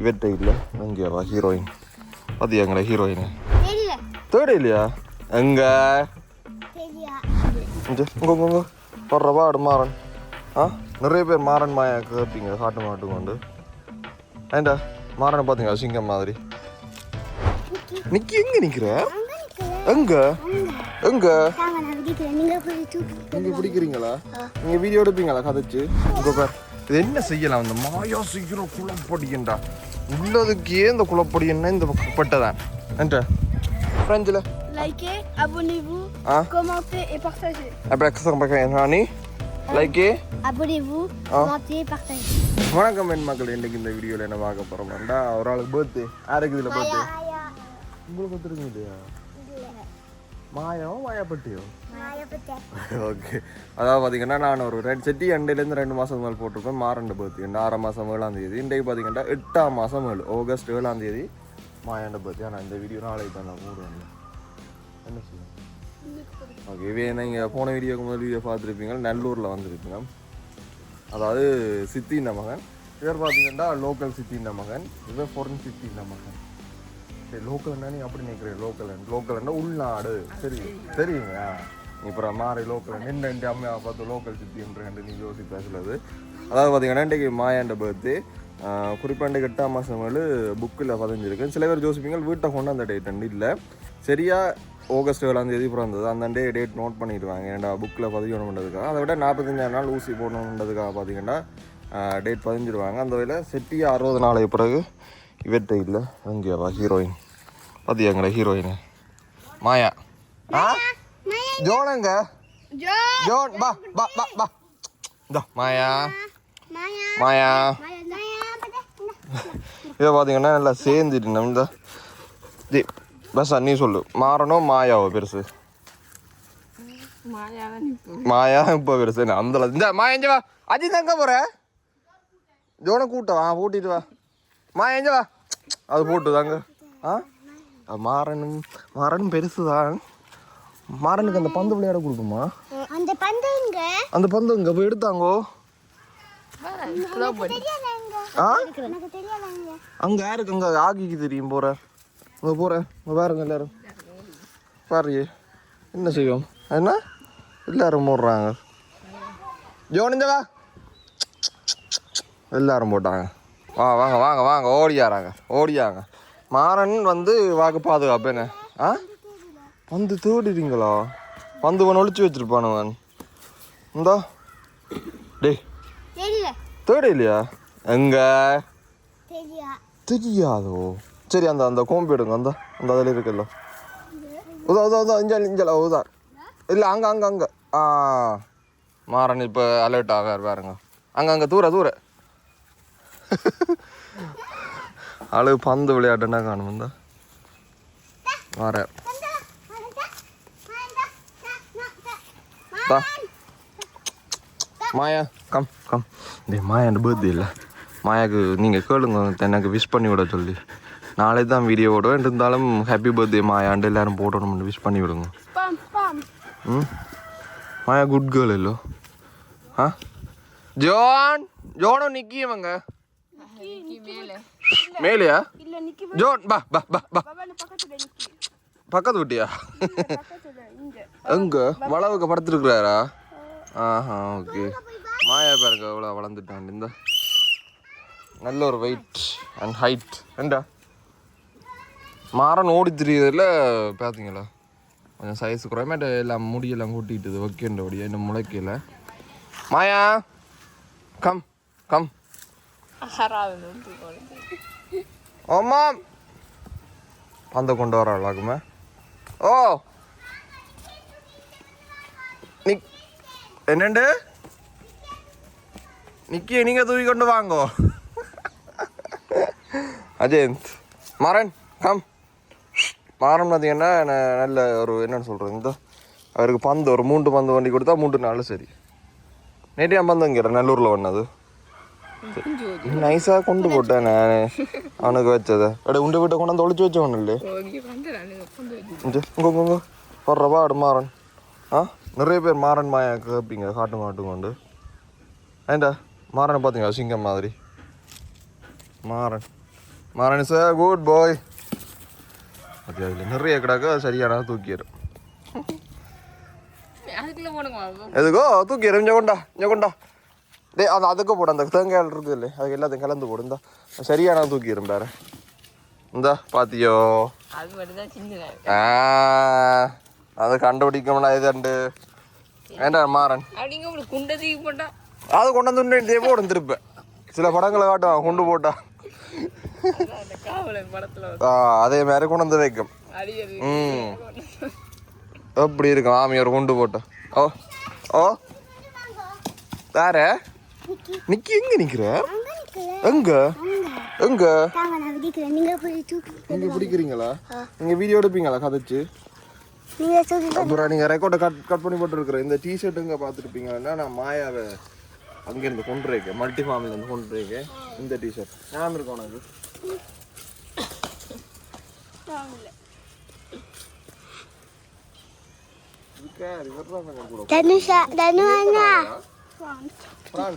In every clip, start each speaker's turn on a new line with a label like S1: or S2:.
S1: இவர்கிட்ட இல்லை. எங்கேவா ஹீரோயின் பார்த்தியா எங்கடா ஹீரோயின் தேர்ட் இல்லையா? எங்க? இங்க, இங்க வர்ற பாடு மாறன். ஆ? நிறைய பேர் மாறன் மாயா கேட்பீங்க காட்டு மாட்டு கொண்டு. ஏண்டா மாறனை பார்த்தீங்க சிங்கம் மாதிரி. நிக்கி. எங்க நிக்கிற? எங்க? எங்க?
S2: நீங்க
S1: பிடிக்கிறீங்களா நீங்க வீடியோ எடுப்பீங்களா? கதைச்சு. இங்க பார். இது என்ன செய்யலாம்? இந்த மாயா செய்கிற குளப்படியண்டா. உள்ளதுக்கே இந்த குளப்படி என்ன இந்த பட்டதான். என்ற ஃப்ரெஞ்சில்
S2: Likez, abonnez-vous,
S1: ஆ?
S2: commentez et partagez.
S1: கசம் பக்கம் நானி லைக்கே
S2: Abonnez-vous, commentez, partagez.
S1: வணக்கம் என் மக்கள் இன்னைக்கு இந்த வீடியோவில் என்ன பார்க்க போகிறோம்டா ஒரு ஆளுக்கு பர்த்டே யாருக்கு இதில் பர்த்டே உங்களுக்கு பர்த்டே மாயாவோ மாயாப்பட்டியோ? ஓகே அதாவது பார்த்தீங்கன்னா நான் ஒரு ரெண்டு செட்டி அண்டையிலேருந்து ரெண்டு மாதம் மேல் போட்டிருப்பேன். மாரண்ட பர்த்டே இந்த ஆறாம் மாதம் ஏழாம் தேதி. இன்றைக்கு பார்த்தீங்கன்னா எட்டாம் மாதம் ஏழு ஆகஸ்ட் ஏழாம் தேதி மாயாண்ட பர்த்டே ஆனால் இந்த வீடியோ நாளைக்கு தான் நான் போடுவேன். என்ன செய்யும் ஓகே இவே நீங்கள் போன வீடியோக்கு முதல் வீடியோ பார்த்துருப்பீங்க. நல்லூரில் வந்திருப்பீங்க. அதாவது சித்தின்ற மகன். இவர் பார்த்தீங்கன்னா லோக்கல் சித்தின்ற மகன். இவர் ஃபாரின் சித்தின்ற மகன். சரி லோக்கல்னா நீ அப்படி நினைக்கிறேன் லோக்கல் லோக்கல்னா உள்நாடு. சரி சரிங்க இப்போ மாறி லோக்கல் நின்று அம்மையா பார்த்து லோக்கல் சித்தின்ற நீ யோசி பேசுறது அதாவது பார்த்தீங்கன்னா இன்றைக்கு மாயாண்ட பர்த்டே குறிப்பாக எட்டாம் மாதம் மேலே புக்கில் பதிஞ்சிருக்கு. சில பேர் யோசிப்பீங்க வீட்டை கொண்டு அந்த டேட் இல்லை சரியாக ஆகஸ்ட் ஏழாம் தேதி பிறந்தது. அந்த டே டேட் நோட் பண்ணிடுவாங்க. ஏன்டா புக்கில் பதியணுன்றதுக்காக அதை விட நாற்பத்தஞ்சாயிரம் நாள் ஊசி போடணுன்றதுக்காக பார்த்தீங்கன்னா டேட் பதிஞ்சிடுவாங்க. அந்த வகையில் செட்டி அறுபது நாளைக்கு பிறகு இவர்கிட்ட இல்லை. எங்கேவா ஹீரோயின் பார்த்தியா எங்கடா ஹீரோயின் மாயா. ஆ? ஜோனங்க ஜோன் பா பா பா பா இந்த மாயா.
S2: Maya,
S1: மாயா.
S2: Maya, Maya,
S1: இதை பார்த்தீங்கன்னா நல்லா சேர்ந்துட்டு நம்ம இந்த. பஸ் நீ சொல்லு. மாறணும் மாயாவோ பெருசு? மாயா இப்போ பெருசு. என்ன அந்த இந்த மாயா வா. அஜித் எங்க போற? ஜோனை கூட்ட வா கூட்டிட்டு வா. மாயா எஞ்ச வா அது போட்டு தாங்க ஆ? மாறனும் மாறனும் பெருசு தான் மாறனுக்கு அந்த பந்து விளையாட கொடுக்குமா?
S2: அந்த பந்து இங்க
S1: அந்த பந்து இங்க போய் எடுத்தாங்கோ. ஆ? அங்க யாருக்கு? அங்க ஆகிக்கு தெரியும் போற. அங்க போற. அங்க பாருங்க எல்லாரும். பாரு என்ன செய்வோம் என்ன? எல்லாரும் போடுறாங்க. ஜோனிஞ்ச வா எல்லாரும் போட்டாங்க. வா வாங்க வாங்க வாங்க ஓடியாராங்க ஓடியாங்க. மாறன் வந்து வாக்கு பாதுகாப்பு என்ன? ஆ? வந்து தேடிடுங்களா வந்து இவன் ஒளிச்சு வச்சிருப்பானுவன் இந்தா. டேய்.
S2: தெரியல.
S1: தேட இல்லையா எங்க?
S2: தெரியா.
S1: தெரியாதோ? சரி அந்த அந்த கோம்பு எடுங்க அந்த அந்த அதில் இருக்குல்ல. உதா உதா உதா இஞ்சல் இஞ்சல் உதா. இல்லை அங்கே அங்கே அங்கே. ஆ. மாறன் இப்போ அலர்ட் ஆகார் பாருங்க. அங்கே அங்கே தூர தூர. ஆளு பந்து விளையாட்டுன்னா காணும் இந்த. வர. Maya come come. டேய் மாயாண்ட பர்த்டே இல்லை. மாயாக்கு நீங்கள் கேளுங்க. எனக்கு விஷ் பண்ணி விட சொல்லி. நாளை தான் வீடியோ விடுவேன் இருந்தாலும் ஹாப்பி பர்த்டே மாயாண்டு. எல்லாரும் போட்டணும்னு விஷ் பண்ணி விடுங்க. ம்? மாயா குட் கேர்ள் இல்லோ? ஆ? ஜோன் ஜோனும் நிக்கியவங்க. மேலையா ஜோன் பா பா பா பா பக்கத்து விட்டியா? எங்க? வளவுக்கு படுத்துருக்குறாரா? ஆஹா ஓகே. மாயா பாருங்க எவ்வளோ வளர்ந்துட்டான். இந்த நல்ல ஒரு வெயிட் அண்ட் ஹைட் ஏண்டா? மாறன் ஓடி திரியதில் பார்த்தீங்களா கொஞ்சம் சைஸ் குறைமேட்ட எல்லாம் முடியெல்லாம் கூட்டிட்டுது வைக்கின்றபடியா? இன்னும் முளைக்கல. மாயா கம் கம் ஆமாம் பந்த கொண்டு வராளாக்குமே ஓ நிக் என்னண்டு நிக்கிய நீங்க தூக்கி கொண்டு வாங்கோ அஜயந்த் மாறன் கம் மாறன் பார்த்தீங்கன்னா நல்ல ஒரு என்னன்னு சொல்றது இந்த அவருக்கு பந்து ஒரு மூன்று பந்து வண்டி கொடுத்தா மூன்று நாள் சரி நேற்று என் நல்லூரில் ஒன்று அது வந்தது நைஸாக கொண்டு போட்டேன் நான் அவனுக்கு வச்சதை அட உண்டு வீட்டை கொண்டாந்து ஒளிச்சு வச்சவன் இல்லை இங்க இங்க இங்க வர்றவா ஆடு மாறன் ஆ நிறைய பேர் மாறன் மாயா கேட்பீங்க காட்டு மாட்டு கொண்டு ஏண்டா மாறனை பார்த்தீங்களா சிங்கம் மாதிரி மாறன் மாரணி சார் குட் பாய் அது அதில் நிறைய கிடக்க சரியான தூக்கிடும்
S3: அதுக்குள்ள போடுங்க
S1: எதுக்கோ தூக்கிடும் இங்கே கொண்டா இங்கே கொண்டா டேய் அந்த அதுக்கு போடு அந்த தேங்காய் இருக்குது இல்லை அது எல்லாத்தையும் கலந்து போடு இந்தா. சரியான தூக்கிடும் பாரு. இந்தா பாத்தியோ.
S3: அது
S1: கண்டுபிடிக்கணும்னா இது வேண்டாம் மாறன்.
S3: தூக்கி
S1: அது கொண்டு வந்து போடும் திருப்ப. சில படங்களை காட்டுவான் கொண்டு போட்டா. அதே மாதிரி கொண்டு வந்து வைக்கும். ம். எப்படி இருக்கும் ஆமியார் கொண்டு போட்டா. ஓ ஓ. தார நிக்கி எங்க நிக்கிற? எங்க? எங்க?
S2: நீங்க
S1: பிடிக்கிறீங்களா? நீங்க வீடியோ எடுப்பீங்களா கதைச்சு?
S2: நீங்க தூக்கி
S1: அப்புறம் நீங்க ரெக்கார்டை கட் கட் பண்ணி போட்டுருக்குற இந்த டிஷர்ட்டுங்க பார்த்துருப்பீங்கன்னா நான் மாயாவை அங்கேருந்து கொண்டு இருக்கேன் மல்டி இருந்து கொண்டு இருக்கேன் இந்த டிஷர்ட் ஞாபகம் இருக்கும் உனக்கு.
S2: தனுஷா தனு அண்ணா.
S1: பிரான்ஸ்,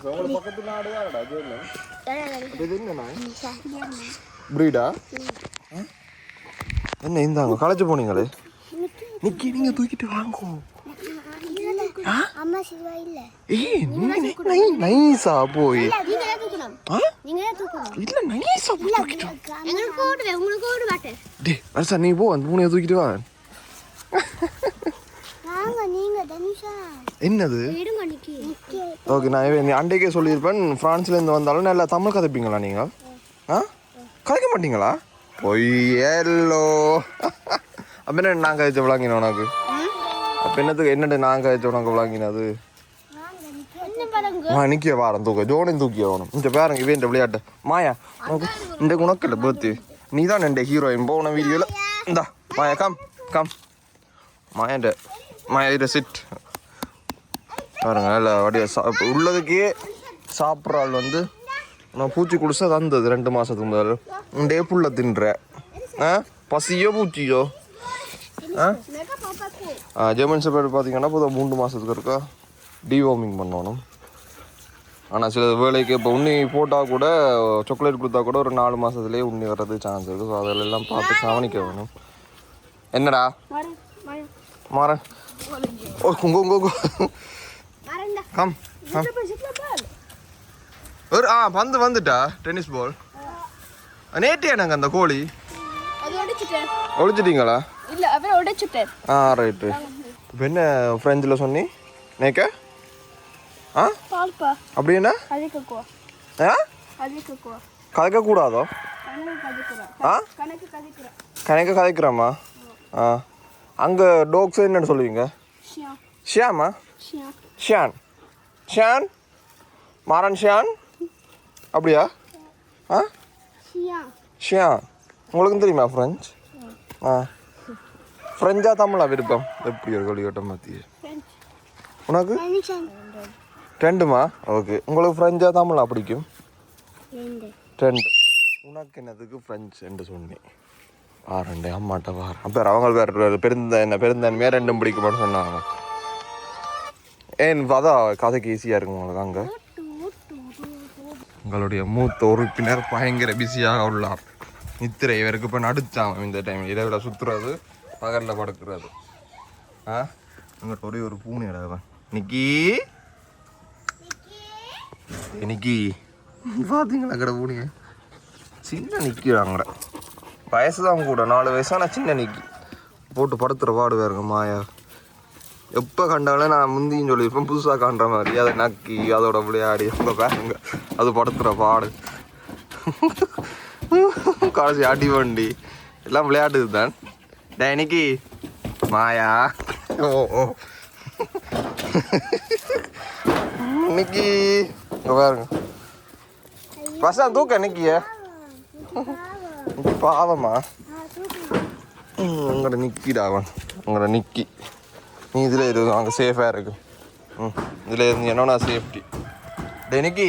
S1: உங்களுக்கு பக்கத்து நாடு தானடா, ஜெர்மன். இது என்ன நாய்? பிரீடா? என்ன இந்தாங்க களைச்சு போனீங்களே நிக்கி நீங்க தூக்கிட்டு வாங்கோ
S2: அம்மா சிவா இல்ல
S1: ஏய் நீங்க நை- நைஸா போய்
S2: நீங்க தான் தூக்கணும்
S1: ஆ?
S2: நீங்க தான் தூக்கணும்
S1: இல்ல நைஸா போய் தூக்கிட்டு வா.
S2: எங்களுக்கு ஓடுவேன் உங்களுக்கு ஓட மாட்டேன்
S1: டேய் அரசா நீ போ அந்த மூணையை தூக்கிட்டு வா என்னது? ஓகே நான் அன்றைக்கே சொல்லியிருப்பேன். ஃப்ரான்ஸ்ல இருந்து வந்தாலும் நல்லா தமிழ் கதைப்பீங்களா நீங்க? ஆ? கதைக்க மாட்டீங்களா? பொய்யல்லோ அப்ப என்ன நான் கதைச்ச விளாங்கின உனக்கு? அப்ப என்னத்துக்கு என்னட்டு நான் கதைச்ச உனக்கு விளாங்கினது? ஆ நிக்கிய வாரம் தூக்க. ஜோனையும் தூக்கிய வேணும் இந்த பாருங்க இவன் இந்த விளையாட்டு. மாயா உனக்கு இந்த இல்லை பர்த்து நீ தான் என் ஹீரோயின் போன வீடியோவில் இந்தா மாயா கம் கம் மாயாண்ட மாயா இதை சிட் பாருங்க இல்லை வடிய சா இப்ப உள்ளதுக்கே சாப்பிட்ற ஆள் வந்து நான் பூச்சி குடிச்சா தந்தது ரெண்டு மாதத்துக்கு முதல். இண்டே புள்ள தின்ற. ஆ? பசியோ பூச்சியோ? ஆ? ஜெர்மன் ஷெப்பர்ட் பார்த்தீங்கன்னா புது மூன்று மாதத்துக்கு இருக்கா டிவார்மிங் பண்ணணும். ஆனால் சில வேலைக்கு இப்போ உண்ணி போட்டால் கூட சாக்லேட் கொடுத்தா கூட ஒரு நாலு மாதத்துலேயே உண்ணி வர்றதுக்கு சான்ஸ் இருக்குது ஸோ அதெல்லாம் பார்த்து கவனிக்க வேணும். என்னடா? மாறன் ஓ குங்கு கம் ஒரு ஆ பந்து வந்துட்டா டென்னிஸ் பால் நேற்று எனக்கு அந்த கோழி? ஒழிச்சிட்டீங்களா
S2: இல்ல அப்புறம் உடைச்சிட்டேன்
S1: ஆ ரைட்டு இப்போ என்ன ஃப்ரெஞ்சில் சொன்னி? நேக்க? ஆ?
S2: பால்பா.
S1: அப்படி என்ன?
S2: கதைக்கக்குவா.
S1: ஆ?
S2: கதைக்கக்குவா.
S1: கதைக்கக்கூடாதோ? ஆ?
S2: கணக்கு கதைக்கிறேன்.
S1: கணக்க ஆ. அங்கே டோக்ஸ் என்னன்னு சொல்லுவீங்க?
S2: ஷியா
S1: ஷியாமா?
S2: ஷியா
S1: ஷியான். ஷியான்? மாறன் ஷியான்? அப்படியா? ஆ?
S2: ஷியா
S1: ஷியா உங்களுக்கும் தெரியுமா ஃப்ரெஞ்ச் ஆ. ஃப்ரெஞ்சா தமிழா விருப்பம்? எப்படி ஒரு கலியோட்டம் மாற்றி உனக்கு? ரெண்டுமா? ஓகே. உங்களுக்கு ஃப்ரெஞ்சா தமிழா பிடிக்கும்?
S2: ரெண்டு.
S1: உனக்கு என்னதுக்கு ஃப்ரெண்ட்ஸ் என்று சொன்னேன். ரெண்டு அம்மாட்ட வார் அப்போ அவங்க வேறு பெருந்த என்ன பெருந்தன்மையாக ரெண்டும் பிடிக்குமான்னு சொன்னாங்க. ஏன் அதான் கதைக்கு ஈஸியாக இருக்கும் உங்களுக்கு அங்கே. உங்களுடைய மூத்த உறுப்பினர் பயங்கர பிஸியாக உள்ளார். நித்திரை இவருக்கு இப்போ நடுச்சான் இந்த டைம் இரவில் சுற்றுறது பகலில் படுக்கிறது. ஆ? உங்கள்கிட்ட ஒரே ஒரு பூனை இடம் நிக்கி? ஏய், நிக்கி. பார்த்தீங்களா கடை பூனையை? சின்ன நிற்கிறாங்க வயசு தான் கூட நாலு வயசான சின்ன நிக்கி. போட்டு படுத்துற பாடு வேறுங்க மாயா. எப்போ கண்டாலும் நான் முந்தியும் சொல்லியிருப்பேன் புதுசாக காண்ற மாதிரி. அதை நக்கி அதோட விளையாடி உங்க பாருங்க. அது படுத்துற பாடு. கடைசி அடி வண்டி. எல்லாம் விளையாடுது தான். டேனிக்கு மாயா. ஓ ஓ. இங்க பாருங்க. பசங்க தூக்க நிக்கிய பாவமா? உங்களோட நிக்கிடா அவன். உங்களோட நிக்கி. நீ இதில் இரு அங்கே சேஃபாக இருக்கு. ம் இதில் இருந்து என்னன்னா சேஃப்டி டே நிக்கி.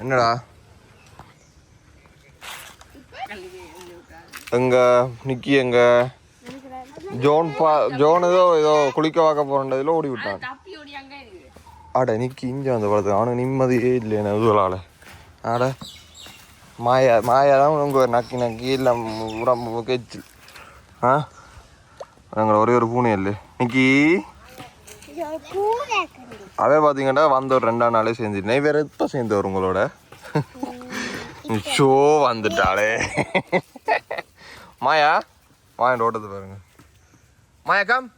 S1: என்னடா? எங்க நிக்கி எங்க? ஜோன் பா ஜோன் ஏதோ ஏதோ குளிக்க வாக்க ஓடி விட்டான்.
S3: தப்பி ஓடி இருக்குது
S1: ஆட நிக்கி இங்கே வந்து படுத்து அவனுக்கு நிம்மதியே இல்லை என்ன இதுவலால் ஆட மாயா மாயா தான் உங்க நக்கி நக்கி எல்லாம் உடம்பு கேச்சு ஆ? நாங்கள் ஒரே ஒரு
S2: ஒரு பூனை கண்டு
S1: அதே பார்த்தீங்கன்னா வந்த ஒரு ரெண்டாம் நாளே சேர்ந்து நெய் வேற எப்போ சேர்ந்து வரும் உங்களோட ஷோ வந்துட்டாளே மாயா மாயா ஓட்டத்தை பாருங்க மாயா கம்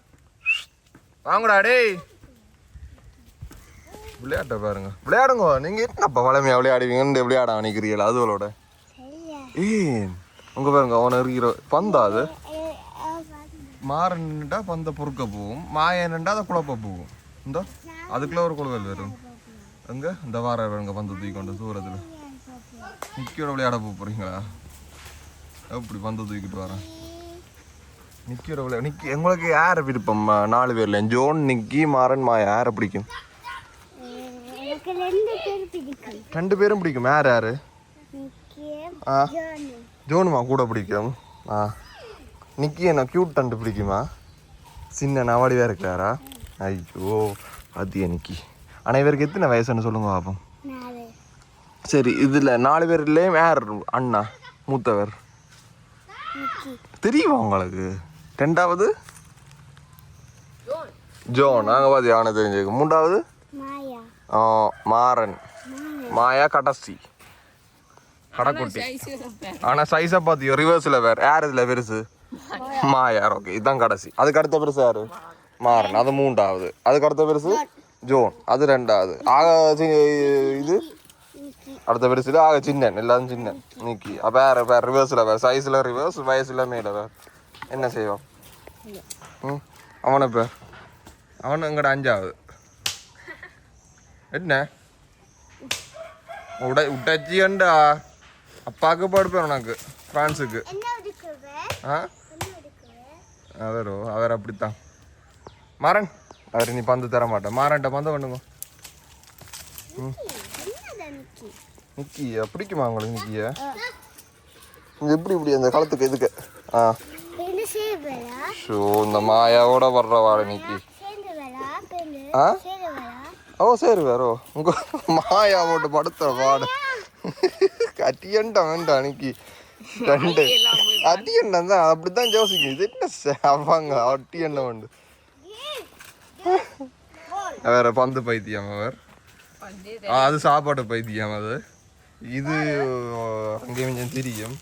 S1: வாங்கடா டேய் விளையாட்ட பாருங்க விளையாடுங்க நீங்க என்னப்பா வளமையா விளையாடுவீங்கன்னு விளையாட நினைக்கிறீங்களா அதுவளோட ஏன் உங்க பாருங்க அவனை இருக்கிற பந்தா அது மாறன்னுட்டா பந்த பொறுக்க போகும். மாயன்னுட்டா அதை குழப்ப போகும். இந்த அதுக்குள்ள ஒரு குழுவல் வரும். எங்க? இந்த வார பாருங்க பந்த தூக்கி கொண்டு தூரத்துல நிக்கியோட விளையாட போக போறீங்களா? எப்படி பந்த தூக்கிட்டு வரேன் நிக்கியோட விளையாட நிக்கி உங்களுக்கு யாரை விருப்பம்? ம- நாலு பேர்ல. John Nikki Maran Maya. யாரை பிடிக்கும்?
S2: ரெண்டு
S1: பேரும் பிடிக்கும். யார் யாரு? ஆ.
S2: ஜோனு.
S1: ஜோனுமா கூட பிடிக்கும். ஆ. நிக்கி என்ன க்யூட் தண்டு பிடிக்குமா? சின்ன நவாடிவா இருக்கிறாரா ஐயோ அது நிக்கி. அனைவருக்கு எத்தனை வயசுன்னு சொல்லுங்க பாப்போம்.
S2: நாலு.
S1: சரி இதில் நாலு பேர்லேயும் யார் அண்ணா மூத்தவர். தெரியுமா உங்களுக்கு? ரெண்டாவது? ஜோன். நாங்கள் பார்த்து யானை தெரிஞ்சுக்க. மூன்றாவது?
S2: மாயா.
S1: ஆ, மாறன்.
S2: மாயா.
S1: கடைசி. கடைக்குட்டி ஆனா சைஸை பார்த்தியோ ரிவர்ஸில் வேற. யார் இதில் பெருசு? மாயார் ஓகே இதுதான் கடைசி. அதுக்கு அடுத்த பெருசு யாரு? மாறன் அது மூன்றாவது. அதுக்கு அடுத்த பெருசு? ஜோன். அது ரெண்டாவது. ஆக இது? அடுத்த பெருசு இது ஆக சின்னன் எல்லாரும் சின்ன நிக்கி. வேற வேற ரிவர்ஸில் வேற சைஸில் ரிவர்ஸ் வயசில் மேலே வேற. என்ன செய்வோம் ம்? அவனை பேர் அவன் எங்கட அஞ்சாவது. என்ன? உட உட்டச்சியண்டா. அப்பாவுக்கு படுப்பேன் உனக்கு ஃப்ரான்ஸுக்கு. ஆ? அவரோ அவர் அப்படித்தான். மாறன் அவர் நீ பந்து தர மாட்டேன் மாறன்ட்ட பந்து பண்ணுங்க நிக்கியா பிடிக்குமா உங்களுக்கு நிக்கிய? எப்படி இப்படி அந்த காலத்துக்கு இதுக்கு ஆ. ஷோ இந்த மாயாவோட வர்ற வாழை நிக்கி. ஆ? ஓ சரி வேறோ உங்க மாயா போட்டு படுத்துற பாடு அட்டியன்டா வேண்டாம் நிக்கி. ரெண்டு. அட்டியண்டம் தான். அப்படித்தான் யோசிக்கும். இது என்ன அவங்க அட்டியண்டம் உண்டு. வேற பந்து பைத்தியம் அவர். அது சாப்பாடு பைத்தியம் அது. இது அங்கே கொஞ்சம் தெரியும்.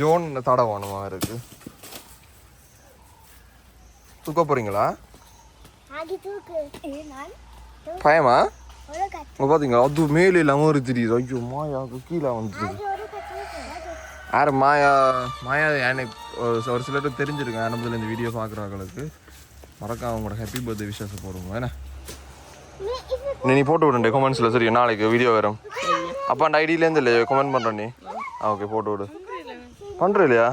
S1: ஜோன் தடவானுமா இருக்கு தூக்க போறீங்களா?
S2: ஆகி தூக்கு. இது நான்
S1: பயமா? பாத்தீங்களா? அது மேலே இல்லாம ஒரு தெரியுது. ஐயோ மாயாவுக்கு கீழே வந்துருது. யார் மாயா மாயா எனக்கு ஒரு ஒரு சிலருக்கு தெரிஞ்சிருங்க. ஆரம்பத்தில் இந்த வீடியோ பார்க்குறவங்களுக்கு மறக்காம அவங்களோட ஹாப்பி பர்த்டே விஷயத்தை போடுவோம் என்ன?
S2: நீ
S1: நீ போட்டு விடுண்டே கமெண்ட்ஸில் சரி நாளைக்கு வீடியோ வரும். அப்போ அந்த ஐடியிலேருந்து இல்லையா? கமெண்ட் பண்ணுற நீ. ஆ ஓகே போட்டு விடு. பண்ணுற இல்லையா?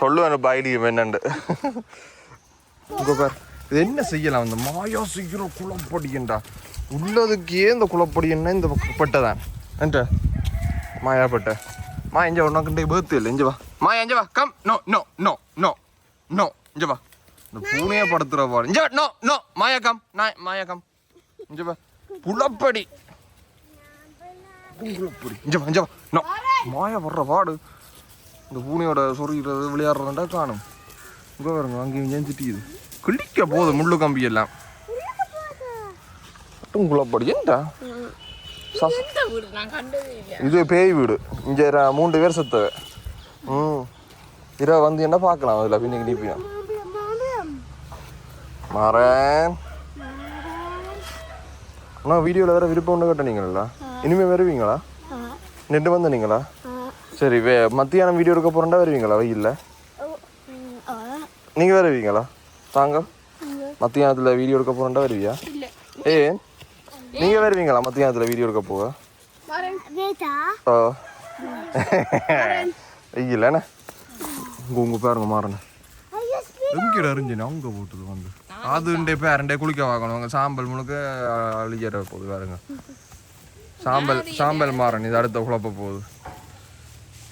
S1: சொல்லு எனக்கு ஐடி என்னண்டு இங்கே பார். இது என்ன செய்யலாம்? இந்த மாயா செய்கிற குளப்படியன்டா உள்ளதுக்கே இந்த குளப்படி என்ன? இந்த பட்டை என்ட்ட மாயாப்பட்ட. மாயா பட்டை மா எஞ்ச உனக்கு பேர்த்து இல்லை இஞ்ச வா மா வா come no no no no no வா இந்த பூனையை படுத்துற பாடு இஞ்ச நோ நோ மாயா கம் நான் மாயா கம் இஞ்ச வா புலப்படி புலப்படி இஞ்ச வா நோ மாயா வர்ற பாடு இந்த பூனையோட சொருகிறது விளையாடுறதுண்டா காணும் இங்கே வருங்க அங்கேயும் இங்கேயும் திட்டிக்குது கிழிக்க போகுது முள்ளு கம்பி எல்லாம் குழப்படி ஏன்டா இது பேய் வீடு. இங்கே மூன்று பேர் செத்தவ. ம். இரவு வந்து என்ன பார்க்கலாம் அதில்? பின்னுக்கு டிப்பியும் மாறேன் அண்ணா வீடியோவில் வேறு விருப்பம் ஒன்று கட்டினீங்களா இனிமேல் வருவீங்களா? நெட்டு வந்து நீங்களா? சரி வே மத்தியானம் வீடியோ எடுக்க போகிறண்டா வருவீங்களா? வெயில்ல நீங்கள் வருவீங்களா? தாங்க. மத்தியானத்தில் வீடியோ எடுக்க போகிறண்டா வருவியா? ஏ நீங்கள் வருவீங்களா மத்தியானத்தில் வீடியோ எடுக்க போக? ஓ என்ன? உங்க பாருங்க
S2: ஐயோ
S1: எங்கட அறிஞ்சினு அங்க போட்டுது வந்து. அதுண்டே பேரண்டே குளிக்க வாங்கணும். அங்க சாம்பல் முழுக்க அழிக்கிற போகுது பாருங்க. சாம்பல் சாம்பல் மாறன். இது அடுத்த குழப்ப போகுது.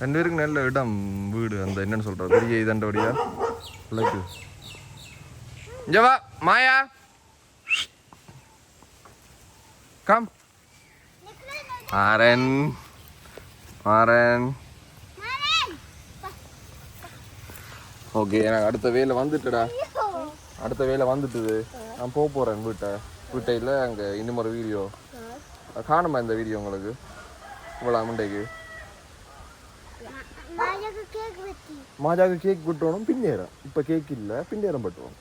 S1: ரெண்டு பேருக்கு நல்ல இடம் வீடு அந்த என்னன்னு சொல்றது. பெரிய இதண்டபடியா பிள்ளைக்கு. இங்க வா Maya. Come Maren. Maren. Okay எனக்கு அடுத்த வேலை வந்துட்டுடா. அடுத்த வேலை வந்துட்டுது. நான் போக போகிறேன் வீட்டை. வீட்டையில் அங்கே இன்னும் ஒரு வீடியோ காணுமா இந்த வீடியோ உங்களுக்கு? இவ்வளோ முண்டைக்கு
S2: கேக்
S1: மாஜாக்கு கேக் விட்டோனும் பின்னேறம் இப்போ கேக் இல்லை பின்னேறம் பட்டுவோம்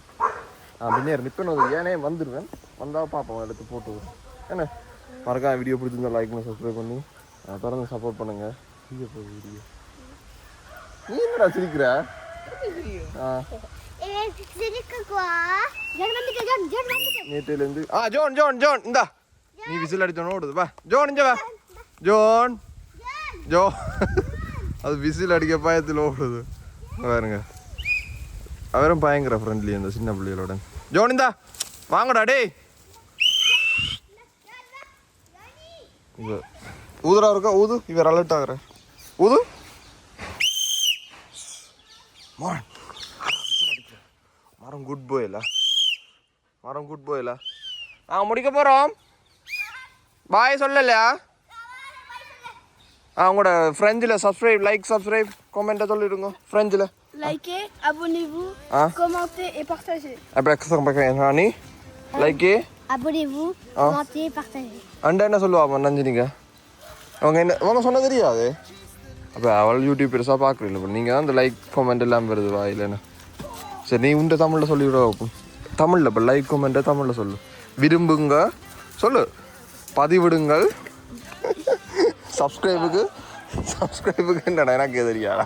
S1: ஆ பின்னேறம் இப்போ நான் ஏனே வந்துடுவேன் வந்தால் பார்ப்போம் எடுத்து போட்டு என்ன? மறக்காம வீடியோ பிடிச்சிருந்தா லைக் பண்ணி சப்ஸ்கிரைப் பண்ணி. தொடர்ந்து சப்போர்ட் பண்ணுங்க. வீடியோ போகுது வீடியோ நீ என்னடா சிரிக்கிற? ஆ. நேற்றுலேருந்து ஆ ஜோன் ஜோன் ஜோன் இந்தா. நீ விசில் அடிச்சோன்னு ஓடுது வா. ஜோன் இங்க வா. ஜோன். ஜோ அது விசில் அடிக்க பயத்தில் ஓடுது. பாருங்க. அவரும் பயங்கர ஃப்ரெண்ட்லி அந்த சின்ன பிள்ளைகளோட. ஜோன் இந்தா. வாங்கடா டேய். இவ. ஊதுரா இருக்கா? ஊது. இவர் அலர்ட் ஆகுற. ஊது. மரம் குட் போயில மரம் குட் போயில நாங்கள் முடிக்க போகிறோம் பாய் சொல்லலையா? ஆ உங்களோட ஃப்ரெஞ்சில் சப்ஸ்கிரைப் லைக் சப்ஸ்கிரைப் கமெண்ட்டை சொல்லிடுங்க. ஃப்ரெஞ்சில்
S2: Likez, abonnez-vous,
S1: Ah.
S2: commentez et partagez.
S1: அப்புறம் ராணி like
S2: Abonnez-vous,
S1: Ah.
S2: commentez partagez.
S1: அண்டா என்ன சொல்லுவாங்க நந்தினிங்க அவங்க என்ன அவங்க சொன்ன தெரியாது அப்போ அவள் யூடியூப் பெருசாக பார்க்குறீங்களா இப்போ நீங்கள் தான் இந்த லைக் கமெண்ட் எல்லாம் வருது வா இல்லைன்னு சரி நீ உண்ட தமிழில் சொல்லிவிட தமிழில் இப்போ லைக் கமெண்ட்டை தமிழில் சொல்லு விரும்புங்க சொல்லு பதிவிடுங்கள் சப்ஸ்கிரைபுக்கு சப்ஸ்கிரைபுக்கு என்னடா எனக்கு தெரியாடா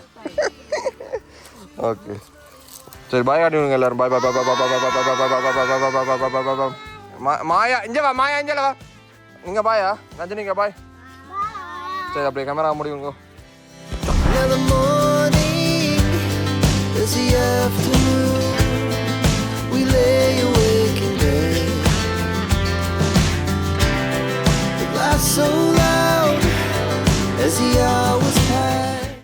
S1: ஓகே சரி பாய் ஆடிவிடுங்க எல்லாரும் பாய் பாய் பாய் பாய் பாய் பாய் பாய் பாய் பாய் பாய் பாய் பாய் பாய் பாய் பாய் பாய் பாய் Maya, ini
S4: apa? Maya, ini apa? Ini apa ya? Nanti ini apa? Saya beli kamera, mau diunggu. As